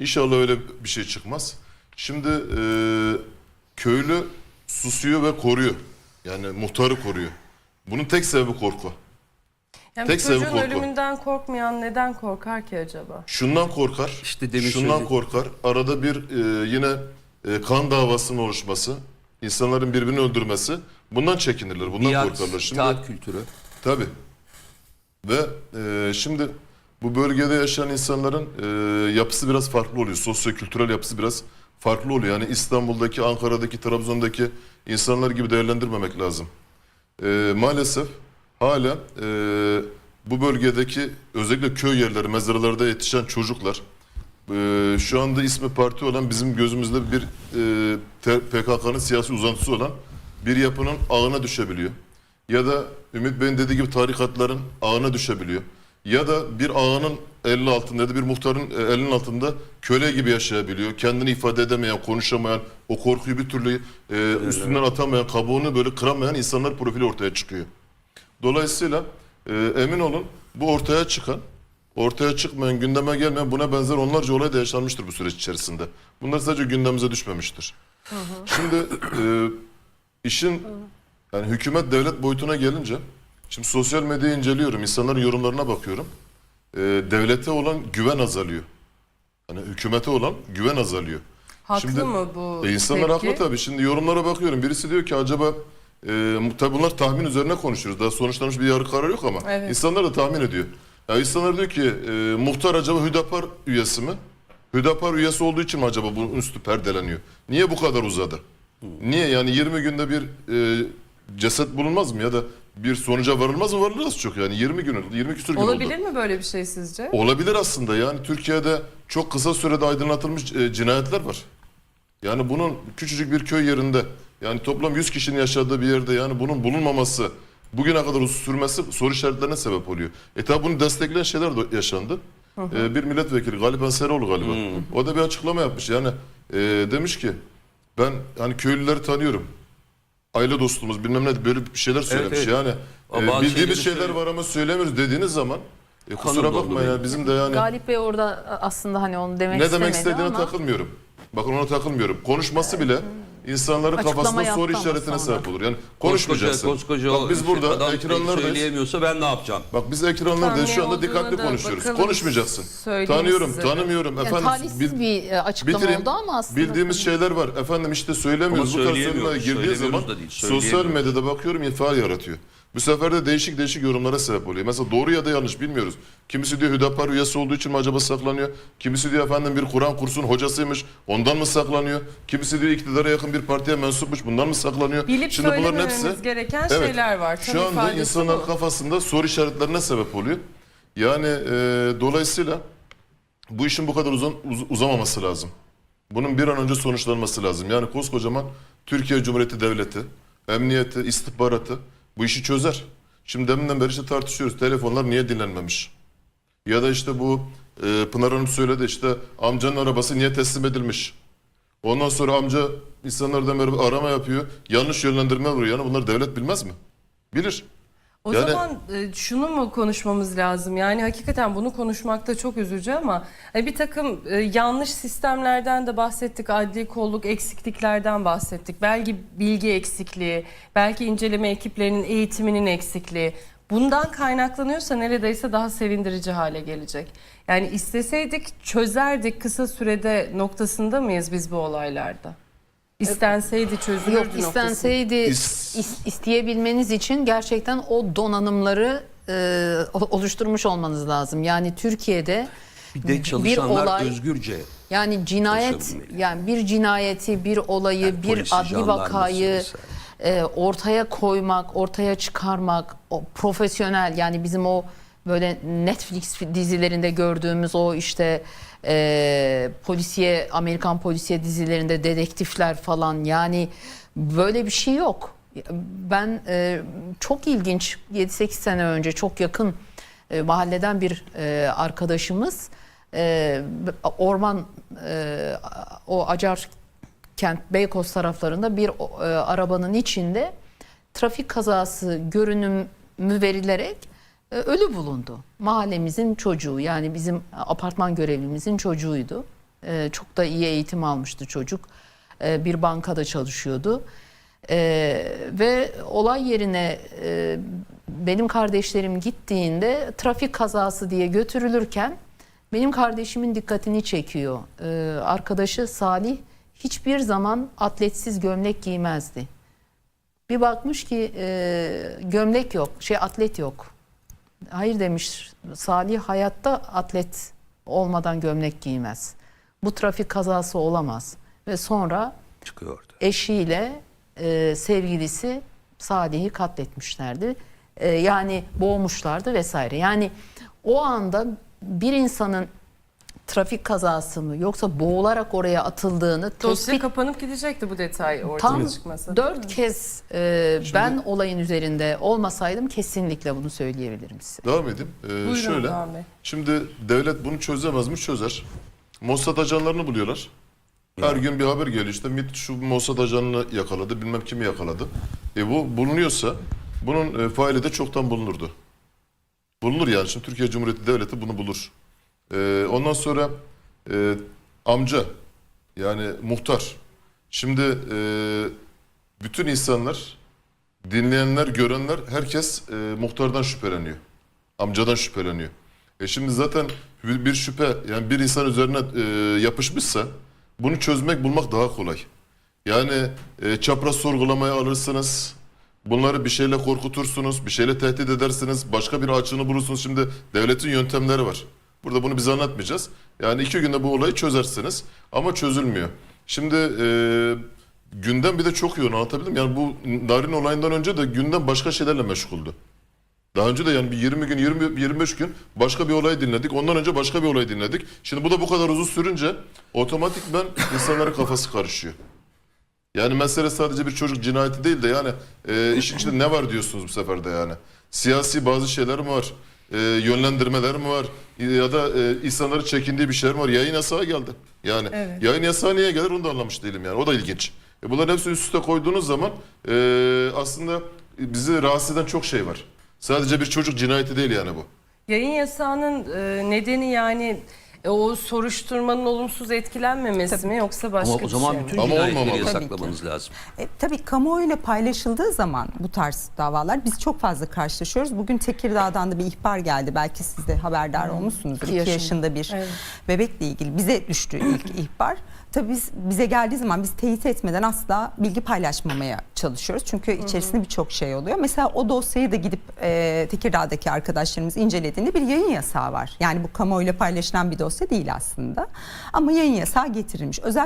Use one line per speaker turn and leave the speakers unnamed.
İnşallah öyle bir şey çıkmaz. Şimdi e, köylü susuyor ve koruyor. Yani muhtarı koruyor. Bunun tek sebebi korku.
Yani
Tek
bir
sebebi
çocuğun
korku.
ölümünden korkmayan neden korkar ki acaba?
Şundan korkar.
İşte demin
şundan
söylediğim-
korkar. Arada bir e, yine e, kan davasının oluşması, insanların birbirini öldürmesi. Bundan çekinirler. Bundan
Biat,
korkarlar. Şimdi
kültürü.
Tabii. Ve e, şimdi bu bölgede yaşayan insanların e, yapısı biraz farklı oluyor. Sosyo-kültürel yapısı biraz farklı oluyor. Yani İstanbul'daki, Ankara'daki, Trabzon'daki insanlar gibi değerlendirmemek lazım. E, maalesef hala e, bu bölgedeki özellikle köy yerleri, mezaralarda yetişen çocuklar e, şu anda ismi parti olan bizim gözümüzde bir e, PKK'nın siyasi uzantısı olan bir yapının ağına düşebiliyor. Ya da Ümit Bey'in dediği gibi tarikatların ağına düşebiliyor. Ya da bir ağanın elinin altında ya da bir muhtarın e, elinin altında köle gibi yaşayabiliyor. Kendini ifade edemeyen, konuşamayan, o korkuyu bir türlü e, üstünden atamayan, kabuğunu böyle kıramayan insanlar profili ortaya çıkıyor. Dolayısıyla e, emin olun bu ortaya çıkan, ortaya çıkmayan, gündeme gelmeyen buna benzer onlarca olay da yaşanmıştır bu süreç içerisinde. Bunlar sadece gündemimize düşmemiştir. Şimdi e, işin yani hükümet devlet boyutuna gelince şimdi sosyal medyayı inceliyorum, insanların yorumlarına bakıyorum. E, devlete olan güven azalıyor. Hani hükümete olan güven azalıyor.
Haklı
Şimdi,
mı bu
E insanlar
tepki?
haklı tabii. Şimdi yorumlara bakıyorum. Birisi diyor ki acaba e, tabii bunlar tahmin üzerine konuşuyoruz. Daha sonuçlanmış bir yargı kararı yok ama
Evet.
insanlar da tahmin ediyor. Ya insanlar diyor ki e, muhtar acaba Hüdapar üyesi mi? Hüdapar üyesi olduğu için mi acaba bunun üstü perdeleniyor? Niye bu kadar uzadı? Niye yani 20 günde bir e, ceset bulunmaz mı ya da bir sonuca varılmaz mı? Varılır az çok yani 20 gün 20 küsur gün oldu.
Olabilir mi böyle bir şey sizce?
Olabilir aslında yani Türkiye'de çok kısa sürede aydınlatılmış e, cinayetler var. Yani bunun küçücük bir köy yerinde yani toplam 100 kişinin yaşadığı bir yerde yani bunun bulunmaması bugüne kadar uzun sürmesi soru işaretlerine sebep oluyor. E tabi bunu destekleyen şeyler de yaşandı. E, bir milletvekili Galip Enseroğlu galiba. O da bir açıklama yapmış yani e, demiş ki ben hani köylüleri tanıyorum. Aile dostumuz bilmem ne böyle bir şeyler söylemiş
evet.
yani.
Ama
e,
bazı
bildiğimiz
şeyleri
şeyler var ama söylemiyoruz dediğiniz zaman e, kusura bakma ya bizim de yani
Galip Bey orada aslında hani onu demek
ne
istemedi
demek istediğine
ama
takılmıyorum. Bakın ona takılmıyorum. Konuşması bile insanların
Açıklama
kafasında soru
yaptı ama
işaretine
sonra.
sebep olur. Yani
Koskoca,
konuşmayacaksın.
koskoca
Bak biz burada ekranlardayız.
söyleyemiyorsa ben ne yapacağım?
Bak biz ekranlardayız. Şu anda
olduğuna
dikkatli
da
konuşuyoruz.
bakalım.
Konuşmayacaksın.
Söyleyeyim
Tanıyorum,
size.
tanımıyorum.
yani
Efendim
talihsiz
bil-
bir e, açıklama
bitireyim.
oldu ama aslında
Bildiğimiz şeyler var. Efendim işte söylemiyoruz.
Ama
Bu tarz
söyleyemiyoruz.
girdiği zaman
da değil,
sosyal
söyleyemiyoruz.
medyada bakıyorum infial yaratıyor. Bu sefer de değişik değişik yorumlara sebep oluyor. Mesela doğru ya da yanlış bilmiyoruz. Kimisi diyor Hüdapar üyesi olduğu için mi acaba saklanıyor? Kimisi diyor efendim bir Kur'an kursunun hocasıymış ondan mı saklanıyor? Kimisi diyor iktidara yakın bir partiye mensupmuş bundan mı saklanıyor?
Bilip
Şimdi bunların hepsi
gereken
Evet.
şeyler var. Tam
şu anda
ifadesi
insanlar
bu.
kafasında soru işaretlerine sebep oluyor. Yani e, dolayısıyla bu işin bu kadar uzun, uz- uzamaması lazım. Bunun bir an önce sonuçlanması lazım. Yani koskocaman Türkiye Cumhuriyeti Devleti, emniyeti, istihbaratı bu işi çözer. Şimdi deminden beri işte tartışıyoruz. Telefonlar niye dinlenmemiş? Ya da işte bu e, Pınar Hanım söyledi işte amcanın arabası niye teslim edilmiş? Ondan sonra amca insanlardan beri arama yapıyor. Yanlış yönlendirme vuruyor. Yani bunları devlet bilmez mi? Bilir.
O
Yani-
zaman e, şunu mu konuşmamız lazım? Yani hakikaten bunu konuşmakta çok üzücü ama hani bir takım e, yanlış sistemlerden de bahsettik. Adli kolluk eksikliklerden bahsettik. Belki bilgi eksikliği, belki inceleme ekiplerinin eğitiminin eksikliği. Bundan kaynaklanıyorsa neredeyse daha sevindirici hale gelecek. Yani isteseydik çözerdik kısa sürede noktasında mıyız biz bu olaylarda? İstenseydi çözülürdü
Yok istenseydi
İs-
is- isteyebilmeniz için gerçekten o donanımları e, oluşturmuş olmanız lazım. Yani Türkiye'de
Bir de çalışanlar
olay-
özgürce.
yani cinayet yani bir cinayeti, bir olayı,
Yani
bir
polisi,
adli vakayı e, ortaya koymak, ortaya çıkarmak, o profesyonel yani bizim o böyle Netflix dizilerinde gördüğümüz o işte e, polisiye Amerikan polisiye dizilerinde dedektifler falan yani böyle bir şey yok. Ben e, çok ilginç 7-8 sene önce çok yakın e, mahalleden bir e, arkadaşımız e, orman e, o Acar kent Beykoz taraflarında bir e, arabanın içinde trafik kazası görünümü verilerek ölü bulundu. Mahallemizin çocuğu yani bizim apartman görevlimizin çocuğuydu. E, çok da iyi eğitim almıştı çocuk. E, bir bankada çalışıyordu. Ve olay yerine e, benim kardeşlerim gittiğinde trafik kazası diye götürülürken benim kardeşimin dikkatini çekiyor. Arkadaşı Salih hiçbir zaman atletsiz gömlek giymezdi. Bir bakmış ki e, gömlek yok, şey atlet yok. Hayır demiş Salih hayatta atlet olmadan gömlek giymez. Bu trafik kazası olamaz. Ve sonra
Çıkıyordu.
eşiyle e, sevgilisi Salih'i katletmişlerdi. E, yani boğmuşlardı vesaire. Yani o anda bir insanın trafik kazası mı yoksa boğularak oraya atıldığını
Dosya
tespit
kapanıp gidecekti bu detay ortaya
Tam
çıkmasa.
dört kez e, ben olayın üzerinde olmasaydım kesinlikle bunu söyleyebilirim size.
Devam edeyim. Ee,
Buyurun
şöyle.
Doğan Bey.
Şimdi devlet bunu çözemez mi? Çözer. Mossad ajanlarını buluyorlar. Her gün bir haber geliyor işte MİT şu Mossad ajanını yakaladı bilmem kimi yakaladı. E bu bulunuyorsa bunun e, faili de çoktan bulunurdu. Bulunur yani şimdi Türkiye Cumhuriyeti Devleti bunu bulur. E, ondan sonra e, amca yani muhtar. Şimdi e, bütün insanlar dinleyenler görenler herkes e, muhtardan şüpheleniyor. Amcadan şüpheleniyor. E şimdi zaten bir, şüphe yani bir insan üzerine e, yapışmışsa bunu çözmek bulmak daha kolay. Yani e, çapraz sorgulamaya alırsınız. Bunları bir şeyle korkutursunuz, bir şeyle tehdit edersiniz, başka bir açığını bulursunuz. Şimdi devletin yöntemleri var. Burada bunu biz anlatmayacağız. Yani iki günde bu olayı çözersiniz ama çözülmüyor. Şimdi e, gündem bir de çok yoğun anlatabildim. Yani bu Narin olayından önce de gündem başka şeylerle meşguldü. Daha önce de yani bir 20 gün, 20 25 gün başka bir olay dinledik. Ondan önce başka bir olay dinledik. Şimdi bu da bu kadar uzun sürünce otomatikmen insanların kafası karışıyor. Yani mesele sadece bir çocuk cinayeti değil de yani e, işin içinde ne var diyorsunuz bu sefer de yani. Siyasi bazı şeyler mi var? E, yönlendirmeler mi var? Ya da e, insanların çekindiği bir şeyler var? Yayın yasağı geldi. Yani
Evet.
yayın yasağı niye gelir onu da anlamış değilim yani. O da ilginç. E, bunların hepsini üst üste koyduğunuz zaman e, aslında bizi rahatsız eden çok şey var. Sadece bir çocuk cinayeti değil yani bu.
Yayın yasağının e, nedeni yani e, o soruşturmanın olumsuz etkilenmemesi mi yoksa başka
Ama o
bir
zaman
şey mi?
bütün
Ama
cinayetleri
olmamalı.
yasaklamanız lazım.
E, tabii kamuoyuyla paylaşıldığı zaman bu tarz davalar biz çok fazla karşılaşıyoruz. Bugün Tekirdağ'dan da bir ihbar geldi. Belki siz de haberdar olmuşsunuzdur.
İki
2
yaşında.
yaşında bir
Evet.
bebekle ilgili bize düştü ilk ihbar. Tabii biz bize geldiği zaman biz teyit etmeden asla bilgi paylaşmamaya çalışıyoruz. Çünkü içerisinde birçok şey oluyor. Mesela o dosyayı da gidip e, Tekirdağ'daki arkadaşlarımız incelediğinde bir yayın yasağı var. Yani bu kamuoyuyla paylaşılan bir dosya değil aslında. Ama yayın yasağı getirilmiş. Özel